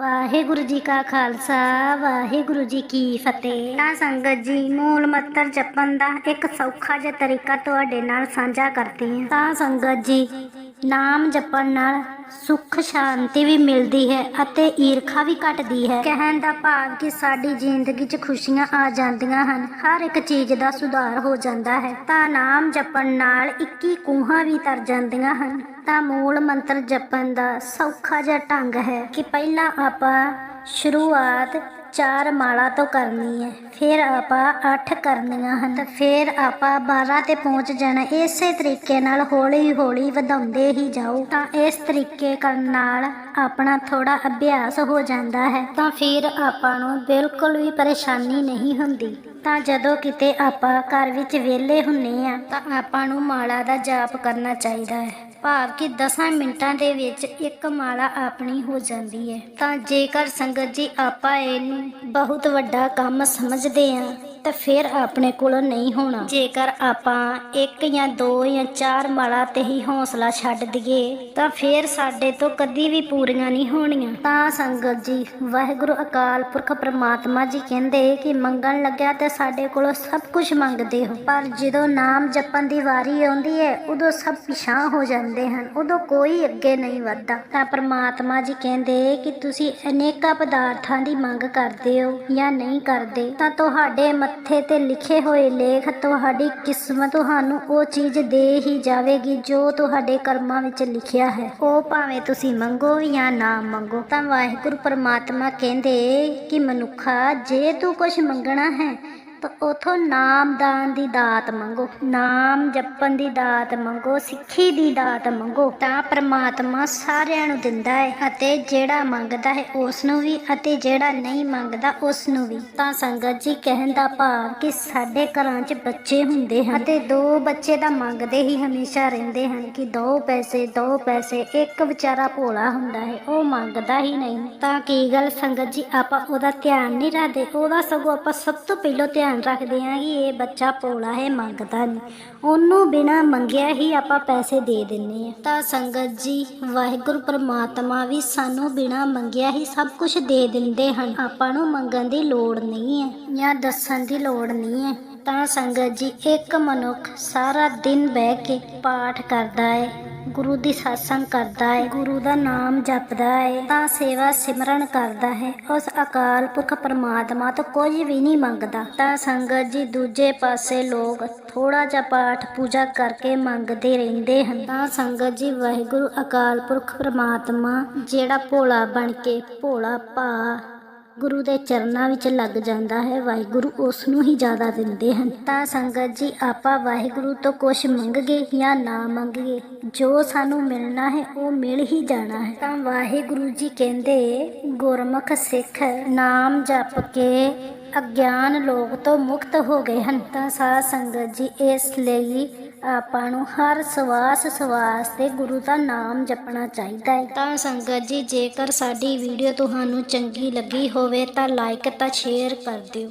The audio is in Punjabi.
ਵਾਹਿਗੁਰੂ ਜੀ ਕਾ ਖਾਲਸਾ ਵਾਹਿਗੁਰੂ ਜੀ ਕੀ ਫਤਿਹ। ਤਾਂ ਸੰਗਤ ਜੀ ਮੂਲ ਮੰਤਰ ਜਪਣ ਦਾ ਇੱਕ ਸੌਖਾ ਜਿਹਾ ਤਰੀਕਾ ਤੁਹਾਡੇ ਨਾਲ ਸਾਂਝਾ ਕਰਦੀ ਹਾਂ। ਤਾਂ ਸੰਗਤ ਜੀ ਨਾਮ ਜਪਣ ਨਾਲ ਸੁੱਖ ਸ਼ਾਂਤੀ ਵੀ ਮਿਲਦੀ ਹੈ ਅਤੇ ਈਰਖਾ ਵੀ ਘਟਦੀ ਹੈ। ਕਹਿਣ ਦਾ ਭਾਵ ਕਿ ਸਾਡੀ ਜ਼ਿੰਦਗੀ 'ਚ ਖੁਸ਼ੀਆਂ ਆ ਜਾਂਦੀਆਂ ਹਨ, ਹਰ ਇੱਕ ਚੀਜ਼ ਦਾ ਸੁਧਾਰ ਹੋ ਜਾਂਦਾ ਹੈ। ਤਾਂ ਨਾਮ ਜਪਣ ਨਾਲ 21 ਕੂਹਾਂ ਵੀ ਤਰ ਜਾਂਦੀਆਂ ਹਨ। ਤਾਂ ਮੂਲ ਮੰਤਰ ਜਪਣ ਦਾ ਸੌਖਾ ਜਿਹਾ ਢੰਗ ਹੈ ਕਿ ਪਹਿਲਾਂ ਆਪਾਂ ਸ਼ੁਰੂਆਤ ਚਾਰ ਮਾਲਾ ਤੋਂ ਕਰਨੀ ਹੈ। ਫਿਰ ਆਪਾਂ 8 ਕਰਨੀਆਂ ਹਨ। ਤੇ ਫਿਰ ਆਪਾਂ 12 ਤੇ ਪਹੁੰਚ ਜਾਣਾ। ਇਸੇ ਤਰੀਕੇ ਨਾਲ ਹੌਲੀ ਹੌਲੀ ਵਧਾਉਂਦੇ ਹੀ ਜਾਓ। ਤਾਂ ਇਸ ਤਰੀਕੇ ਕਰਨ ਨਾਲ ਆਪਣਾ ਥੋੜਾ ਅਭਿਆਸ ਹੋ ਜਾਂਦਾ ਹੈ। ਤਾਂ ਫਿਰ ਆਪਾਂ ਨੂੰ ਬਿਲਕੁਲ ਵੀ ਪਰੇਸ਼ਾਨੀ ਨਹੀਂ ਹੁੰਦੀ। ਤਾਂ ਜਦੋਂ ਕਿਤੇ ਆਪਾਂ ਘਰ ਵਿੱਚ ਵਿਹਲੇ ਹੁੰਨੇ ਆ, ਤਾਂ ਆਪਾਂ ਨੂੰ ਮਾਲਾ ਦਾ ਜਾਪ ਕਰਨਾ ਚਾਹੀਦਾ ਹੈ। ਭਾਵ ਕਿ 10 ਮਿੰਟਾਂ ਦੇ ਵਿੱਚ ਇੱਕ ਮਾਲਾ ਆਪਣੀ ਹੋ ਜਾਂਦੀ ਹੈ। ਤਾਂ ਜੇਕਰ ਸੰਗਤ ਜੀ ਆਪਾਂ ਇਹਨੂੰ ਬਹੁਤ ਵੱਡਾ ਕੰਮ ਸਮਝਦੇ ਆ ਤਾਂ ਫਿਰ ਆਪਣੇ ਕੋਲ ਨਹੀਂ ਹੋਣਾ। ਜੇਕਰ ਆਪਾਂ ਇੱਕ ਜਾਂ ਦੋ ਜਾਂ ਚਾਰ ਮਾਲਾ ਤੇ ਹੀ ਹੌਸਲਾ ਛੱਡ ਦਈਏ, ਤਾਂ ਫਿਰ ਸਾਡੇ ਤੋਂ ਕਦੀ ਵੀ ਪੂਰੀਆਂ ਨਹੀਂ ਹੋਣੀਆਂ। ਤਾਂ ਸੰਗਤ ਜੀ, ਵਾਹਿਗੁਰੂ ਅਕਾਲ ਪੁਰਖ ਪ੍ਰਮਾਤਮਾ ਜੀ ਕਹਿੰਦੇ ਕਿ ਮੰਗਣ ਲੱਗਿਆ ਤੇ ਸਾਡੇ ਕੋਲੋਂ ਸਭ ਕੁਝ ਮੰਗਦੇ ਹੋ। ਪਰ ਜਦੋਂ ਨਾਮ ਜਪਣ ਦੀ ਵਾਰੀ ਆਉਂਦੀ ਹੈ, ਉਦੋਂ ਸਭ ਪਿਛਾਂ ਹੋ ਜਾਂਦੇ ਹਨ, ਉਦੋਂ ਕੋਈ ਅੱਗੇ ਨਹੀਂ ਵੱਧਦਾ। ਤਾਂ ਪ੍ਰਮਾਤਮਾ ਜੀ ਕਹਿੰਦੇ ਕਿ ਤੁਸੀਂ ਅਨੇਕਾਂ ਪਦਾਰਥਾਂ ਦੀ ਮੰਗ ਕਰਦੇ ਹੋ ਜਾਂ ਨਹੀਂ ਕਰਦੇ, ਤਾਂ ਤੁਹਾਡੇ ਮੱਥੇ ਤੇ ਲਿਖੇ ਹੋਏ ਲੇਖ ਤੁਹਾਡੀ ਕਿਸਮਤ ਤੁਹਾਨੂੰ ਉਹ ਚੀਜ਼ ਦੇ ਹੀ ਜਾਵੇਗੀ ਜੋ ਤੁਹਾਡੇ ਕਰਮਾਂ ਵਿੱਚ ਲਿਖਿਆ ਹੈ। ਉਹ ਭਾਵੇਂ ਤੁਸੀਂ ਮੰਗੋ ਜਾਂ ਨਾ ਮੰਗੋ, ਤਾਂ ਵਾਹਿਗੁਰੂ ਪਰਮਾਤਮਾ ਕਹਿੰਦੇ ਕਿ ਮਨੁੱਖਾ, ਜੇ ਤੂੰ ਕੁਝ ਮੰਗਣਾ ਹੈ ਤਾਂ ਉਥੋਂ ਨਾਮਦਾਨ ਦੀ ਦਾਤ ਮੰਗੋ। ਨਾਮ ਜਪਣ ਦੀ ਦਾਤ ਮੰਗੋ, ਸਿੱਖੀ ਦੀ ਦਾਤ ਮੰਗੋ। ਤਾਂ ਪ੍ਰਮਾਤਮਾ ਸਾਰਿਆਂ ਨੂੰ ਦਿੰਦਾ ਹੈ ਅਤੇ ਜਿਹੜਾ ਮੰਗਦਾ ਹੈ ਉਸ ਨੂੰ ਵੀ ਅਤੇ ਜਿਹੜਾ ਨਹੀਂ ਮੰਗਦਾ ਉਸ ਨੂੰ ਵੀ। ਤਾਂ ਸੰਗਤ ਜੀ, ਕਹਿਣ ਦਾ ਭਾਵ ਕਿ ਸਾਡੇ ਘਰਾਂ 'ਚ ਬੱਚੇ ਹੁੰਦੇ ਹਨ ਅਤੇ ਦੋ ਬੱਚੇ ਦਾ ਮੰਗਦੇ ਹੀ ਹਮੇਸ਼ਾ ਰਹਿੰਦੇ ਹਨ ਕਿ ਦੋ ਪੈਸੇ ਦੋ ਪੈਸੇ, ਇੱਕ ਵਿਚਾਰਾ ਭੋਲਾ ਹੁੰਦਾ ਹੈ ਉਹ ਮੰਗਦਾ ਹੀ ਨਹੀਂ। ਤਾਂ ਕੀ ਗੱਲ ਸੰਗਤ ਜੀ, ਆਪਾਂ ਉਹਦਾ ਧਿਆਨ ਨਹੀਂ ਰੱਖਦੇ? ਉਹਦਾ ਸਗੋਂ ਆਪਾਂ ਸਭ ਤੋਂ ਪਹਿਲਾਂ ਧਿਆਨ ਰੱਖਦੇ ਹਾਂ ਕਿ ਇਹ ਬੱਚਾ ਭੋਲਾ ਹੈ, ਮੰਗਦਾ ਨਹੀਂ। ਉਹਨੂੰ ਬਿਨਾ ਮੰਗਿਆ ਹੀ ਆਪਾਂ ਪੈਸੇ ਦੇ ਦਿੰਨੇ ਆ ਤਾਂ ਸੰਗਤ ਜੀ, ਵਾਹਿਗੁਰੂ ਪਰਮਾਤਮਾ ਵੀ ਸਾਨੂੰ ਬਿਨਾ ਮੰਗਿਆ ਹੀ ਸਭ ਕੁਝ ਦੇ ਦਿੰਦੇ ਹਨ। ਆਪਾਂ ਨੂੰ ਮੰਗਣ ਦੀ ਲੋੜ ਨਹੀਂ ਹੈ ਜਾਂ ਦੱਸਣ ਦੀ ਲੋੜ ਨਹੀਂ ਹੈ। ਤਾਂ ਸੰਗਤ ਜੀ, ਇੱਕ ਮਨੁੱਖ ਸਾਰਾ ਦਿਨ ਬਹਿ ਕੇ ਪਾਠ ਕਰਦਾ ਹੈ। ਗੁਰੂ ਦੀ satsang ਕਰਦਾ ਹੈ, ਗੁਰੂ ਦਾ ਨਾਮ ਜਪਦਾ ਹੈ, ਤਾਂ ਸੇਵਾ ਸਿਮਰਨ ਕਰਦਾ ਹੈ। ਉਸ ਅਕਾਲ ਪੁਰਖ ਪਰਮਾਤਮਾ ਤੋਂ ਕੁਝ ਵੀ ਨਹੀਂ ਮੰਗਦਾ। ਤਾਂ ਸੰਗਤ ਜੀ, ਦੂਜੇ ਪਾਸੇ ਲੋਕ ਥੋੜਾ ਜਿਹਾ ਪਾਠ ਪੂਜਾ ਕਰਕੇ ਮੰਗਦੇ ਰਹਿੰਦੇ ਹਨ। ਤਾਂ ਸੰਗਤ ਜੀ, ਵਾਹਿਗੁਰੂ ਅਕਾਲ ਪੁਰਖ ਪਰਮਾਤਮਾ, ਜਿਹੜਾ ਭੋਲਾ ਬਣ ਕੇ ਭੋਲਾ ਭਾ ਗੁਰੂ ਦੇ ਚਰਨਾਂ ਵਿੱਚ ਲੱਗ ਜਾਂਦਾ ਹੈ, ਵਾਹਿਗੁਰੂ ਉਸ ਨੂੰ ਹੀ ਜ਼ਿਆਦਾ ਦਿੰਦੇ ਹਨ। ਤਾਂ ਸੰਗਤ ਜੀ, ਆਪਾਂ ਵਾਹਿਗੁਰੂ ਤੋਂ ਕੁਝ ਮੰਗਗੇ ਜਾਂ ਨਾ ਮੰਗਗੇ ਜੋ ਸਾਨੂੰ ਮਿਲਣਾ ਹੈ, ਉਹ ਮਿਲ ਹੀ ਜਾਣਾ ਹੈ। ਤਾਂ ਵਾਹਿਗੁਰੂ ਜੀ ਕਹਿੰਦੇ, ਗੁਰਮੁਖ ਸਿੱਖ ਨਾਮ ਜਪ ਕੇ ਅਗਿਆਨ ਲੋਕ ਤੋਂ ਮੁਕਤ ਹੋ ਗਏ ਹਨ। ਤਾਂ ਸਾਧ ਸੰਗਤ ਜੀ, ਇਸ ਲਈ ਆਪਾਂ ਨੂੰ ਹਰ ਸਵਾਸ ਸਵਾਸ ਤੇ ਗੁਰੂ ਦਾ ਨਾਮ ਜਪਣਾ ਚਾਹੀਦਾ ਹੈ। ਤਾਂ ਸੰਗਤ ਜੀ, ਜੇਕਰ ਸਾਡੀ ਵੀਡੀਓ ਤੁਹਾਨੂੰ ਚੰਗੀ ਲੱਗੀ ਹੋਵੇ ਤਾਂ ਲਾਈਕ ਤਾਂ ਸ਼ੇਅਰ ਕਰ ਦਿਓ।